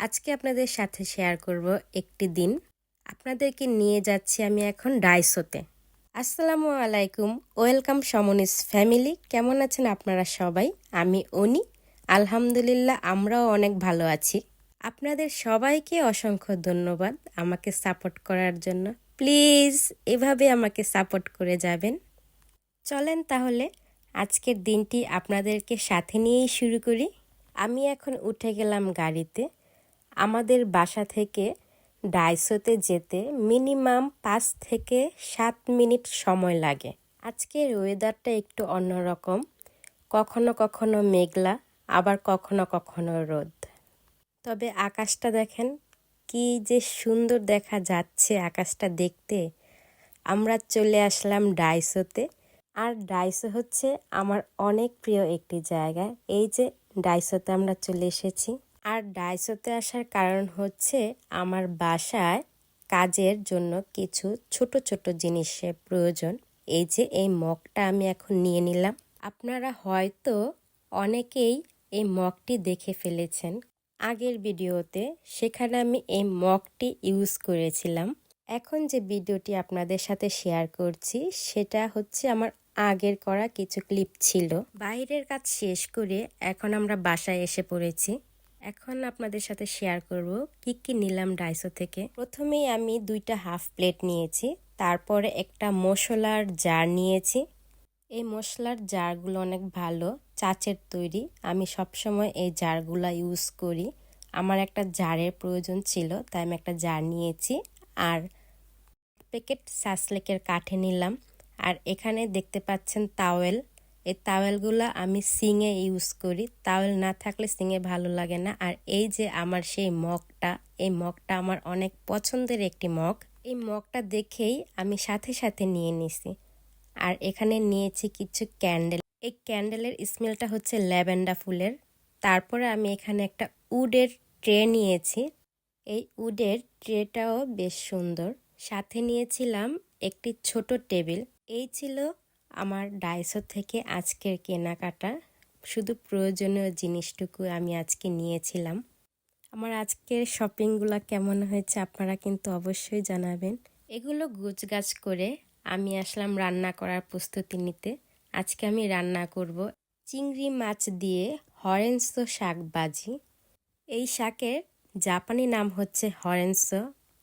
আজকে আপনাদের সাথে শেয়ার করব একটি দিন। আপনাদেরকে নিয়ে যাচ্ছি আমি এখন ডাইসোতে। আসসালামু আলাইকুম, ওয়েলকাম সমনিস ফ্যামিলি। কেমন আছেন আপনারা সবাই? আমি অনি আলহামদুলিল্লাহ, আমরাও অনেক ভালো আছি। আপনাদের সবাইকে অসংখ্য ধন্যবাদ আমাকে সাপোর্ট করার জন্য। প্লিজ, এভাবে আমাকে সাপোর্ট করে যাবেন। চলেন তাহলে, আজকের দিনটি আপনাদেরকে সাথে নিয়েই শুরু করি। আমি এখন উঠে গেলাম গাড়িতে। আমাদের বাসা থেকে ডাইসোতে যেতে মিনিমাম পাঁচ থেকে সাত মিনিট সময় লাগে। আজকের ওয়েদারটা একটু অন্যরকম। কখনো কখনো মেঘলা, আবার কখনো কখনো রোদ। তবে আকাশটা দেখেন, কি যে সুন্দর দেখা যাচ্ছে আকাশটা দেখতে। আমরা চলে আসলাম ডাইসোতে। আর ডাইসো হচ্ছে আমার অনেক প্রিয় একটি জায়গা। এই যে ডাইসোতে আমরা চলে এসেছি। আর ডাইসোতে আসার কারণ হচ্ছে আমার বাসায় কাজের জন্য কিছু ছোট ছোট জিনিসের প্রয়োজন। এই যে এই মগটা আমি এখন নিয়ে নিলাম। আপনারা হয়তো অনেকেই এই মগটি দেখে ফেলেছেন। আগের ভিডিওতে সেখানে আমি এই মগটি ইউজ করেছিলাম। এখন যে ভিডিওটি আপনাদের সাথে শেয়ার করছি, সেটা হচ্ছে আমার আগের করা কিছু ক্লিপ ছিল। বাইরের কাজ শেষ করে এখন আমরা বাসায় এসে পড়েছি। এখন আপনাদের সাথে শেয়ার করব কি কি নিলাম ডাইসো থেকে। প্রথমেই আমি দুইটা হাফ প্লেট নিয়েছি, তারপরে একটা মশলার জার নিয়েছি। এই মশলার জারগুলো অনেক ভালো, চাচের তৈরি। আমি সবসময় এই জারগুলা ইউজ করি। আমার একটা জারের প্রয়োজন ছিল, তাই আমি একটা জার নিয়েছি। আর প্যাকেট সাসলেকের কাঠে নিলাম। আর এখানে দেখতে পাচ্ছেন তাওয়েল এই তাওয়েলগুলো আমি সিঙে ইউজ করি। তাওয়েল না থাকলে সিঙে ভালো লাগে না। আর এই যে আমার সেই মগটা, এই মগটা আমার অনেক পছন্দের একটি মগ। এই মগটা দেখেই আমি সাথে সাথে নিয়ে নিছি। আর এখানে নিয়েছি কিছু ক্যান্ডেল এই ক্যান্ডেলের স্মেলটা হচ্ছে ল্যাভেন্ডা ফুলের। তারপরে আমি এখানে একটা উডের ট্রে নিয়েছি। এই উডের ট্রেটাও বেশ সুন্দর। সাথে নিয়েছিলাম একটি ছোট টেবিল। এই ছিল আমার ডাইসো থেকে আজকের কেনাকাটা, শুধু প্রয়োজনীয় জিনিসটুকু আমি আজকে নিয়েছিলাম। আমার আজকের শপিংগুলো কেমন হয়েছে আপনারা কিন্তু অবশ্যই জানাবেন। এগুলো গুছগাছ করে আমি আসলাম রান্না করার প্রস্তুতি নিতে। আজকে আমি রান্না করব চিংড়ি মাছ দিয়ে হরেন্স শাক বাজি এই শাকের জাপানি নাম হচ্ছে হরেন্স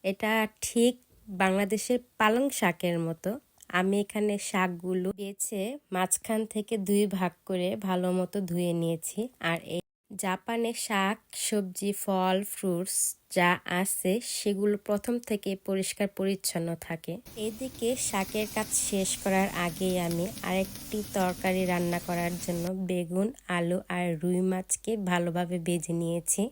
এটা ঠিক বাংলাদেশের পালং শাকের মতো। আমি এখানে শাকগুলো বেছে মাঝখান থেকে দুই ভাগ করে ভালো মতো ধুয়ে নিয়েছি। আর এই জাপানে শাক, সবজি, ফল, ফ্রুটস যা আছে সেগুলো প্রথম থেকে পরিষ্কার পরিচ্ছন্ন থাকে। এদিকে শাকের কাজ শেষ করার আগেই আমি আরেকটি তরকারি রান্না করার জন্য বেগুন, আলু আর রুই মাছকে ভালোভাবে বেজে নিয়েছি।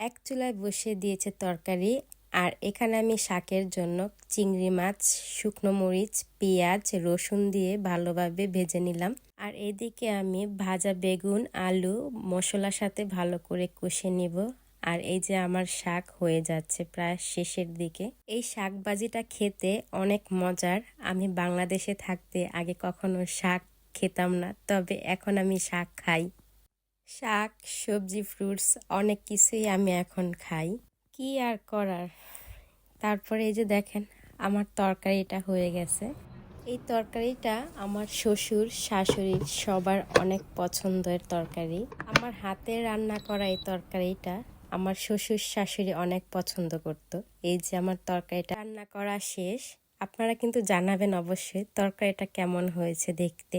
এক চুলায় বসিয়ে দিয়েছে তরকারি। আর এখানে আমি শাকের জন্য চিংড়ি মাছ, শুকনো মরিচ, পেঁয়াজ, রসুন দিয়ে ভালোভাবে ভেজে নিলাম। আর এদিকে আমি ভাজা বেগুন, আলু, মশলার সাথে ভালো করে কষে নিব। আর এই যে আমার শাক হয়ে যাচ্ছে প্রায় শেষের দিকে। এই শাক বাজিটা খেতে অনেক মজার। আমি বাংলাদেশে থাকতে আগে কখনো শাক খেতাম না, তবে এখন আমি শাক খাই। শাক, সবজি, ফ্রুটস, অনেক কিছুই আমি এখন খাই। কি আর করার? তারপরে এই যে দেখেন, আমার তরকারিটা হয়ে গেছে। এই তরকারিটা আমার শ্বশুর, শাশুড়ির সবার অনেক পছন্দের তরকারি। আমার হাতে রান্না করা এই তরকারিটা আমার শ্বশুর, শাশুড়ি অনেক পছন্দ করত। এই যে আমার তরকারিটা রান্না করা শেষ, আপনারা কিন্তু জানাবেন অবশ্যই তরকারিটা কেমন হয়েছে দেখতে।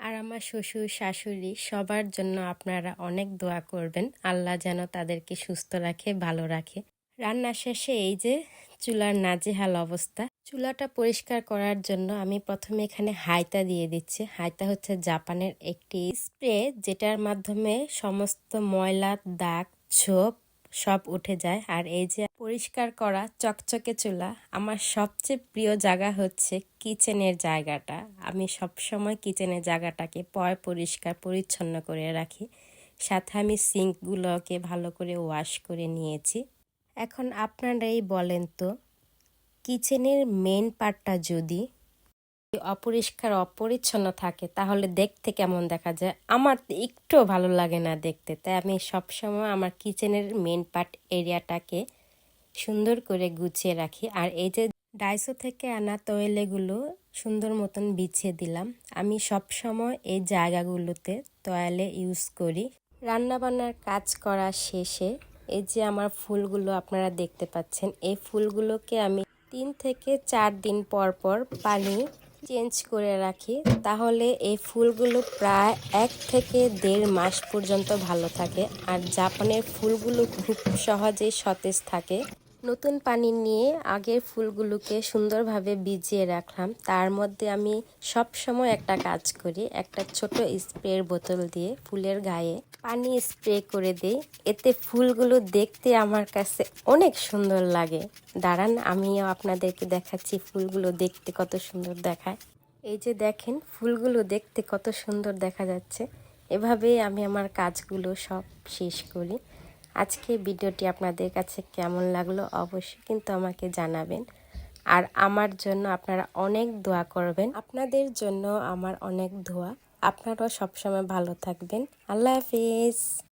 আর আমার শ্বশুর, শাশুড়ি সবার জন্য আপনারা অনেক দোয়া করবেন। আল্লাহ যেন তাদেরকে সুস্থ রাখে, ভালো রাখে। রান্না শেষে এই যে চুলার নাজেহাল অবস্থা, চুলাটা পরিষ্কার করার জন্য আমি প্রথমে এখানে হাইতা দিয়ে দিচ্ছি। হাইতা হচ্ছে জাপানের একটি স্প্রে যেটার মাধ্যমে সমস্ত ময়লা, দাগ, ছোপ সব উঠে যায়। আর এই যে পরিষ্কার করা চকচকে চুলা, আমার সবচেয়ে প্রিয় জায়গা হচ্ছে কিচেনের জায়গাটা। আমি সবসময় কিচেনের জায়গাটাকে পয় পরিষ্কার, পরিচ্ছন্ন করে রাখি। সাথে আমি সিঙ্কগুলোকে ভালো করে ওয়াশ করে নিয়েছি। এখন আপনারাই বলেন তো, কিচেনের মেন পার্টটা যদি অপরিষ্কার, অপরিচ্ছন্ন থাকে, তাহলে দেখতে কেমন দেখা যায়? আমার একটুও ভালো লাগে না দেখতে। তাই আমি সবসময় আমার কিচেনের মেন পার্ট এরিয়াটাকে সুন্দর করে গুছিয়ে রাখি। আর এই যে ডাইসো থেকে আনা তয়েলেগুলো সুন্দর মতন বিছিয়ে দিলাম। আমি সব সময় এই জায়গাগুলোতে তয়ালে ইউজ করি। রান্নাবান্নার কাজ করা শেষে এই যে আমার ফুলগুলো আপনারা দেখতে পাচ্ছেন, এই ফুলগুলোকে আমি তিন থেকে চার দিন পর পর পানি চেঞ্জ করে রাখি, তাহলে এই ফুলগুলো প্রায় এক থেকে দেড় মাস পর্যন্ত ভালো থাকে। আর জাপানের ফুলগুলো খুব সহজেই সতেজ থাকে। নতুন পানি নিয়ে আগের ফুলগুলোকে সুন্দরভাবে ভিজিয়ে রাখলাম। তার মধ্যে আমি সব সময় একটা কাজ করি, একটা ছোট স্প্রের বোতল দিয়ে ফুলের গায়ে পানি স্প্রে করে দিই। এতে ফুলগুলো দেখতে আমার কাছে অনেক সুন্দর লাগে। দাঁড়ান, আমিও আপনাদেরকে দেখাচ্ছি ফুলগুলো দেখতে কত সুন্দর দেখায়। এই যে দেখেন, ফুলগুলো দেখতে কত সুন্দর দেখা যাচ্ছে। এভাবেই আমি আমার কাজগুলো সব শেষ করি। আজকে ভিডিওটি আপনাদের কাছে কেমন লাগল অবশ্যই কিন্তু আমাকে জানাবেন। আর আমার জন্য আপনারা অনেক দোয়া করবেন। আপনাদের জন্য আমার অনেক দোয়া। আপনারাও সবসময় ভালো থাকবেন। আল্লাহ হাফিজ।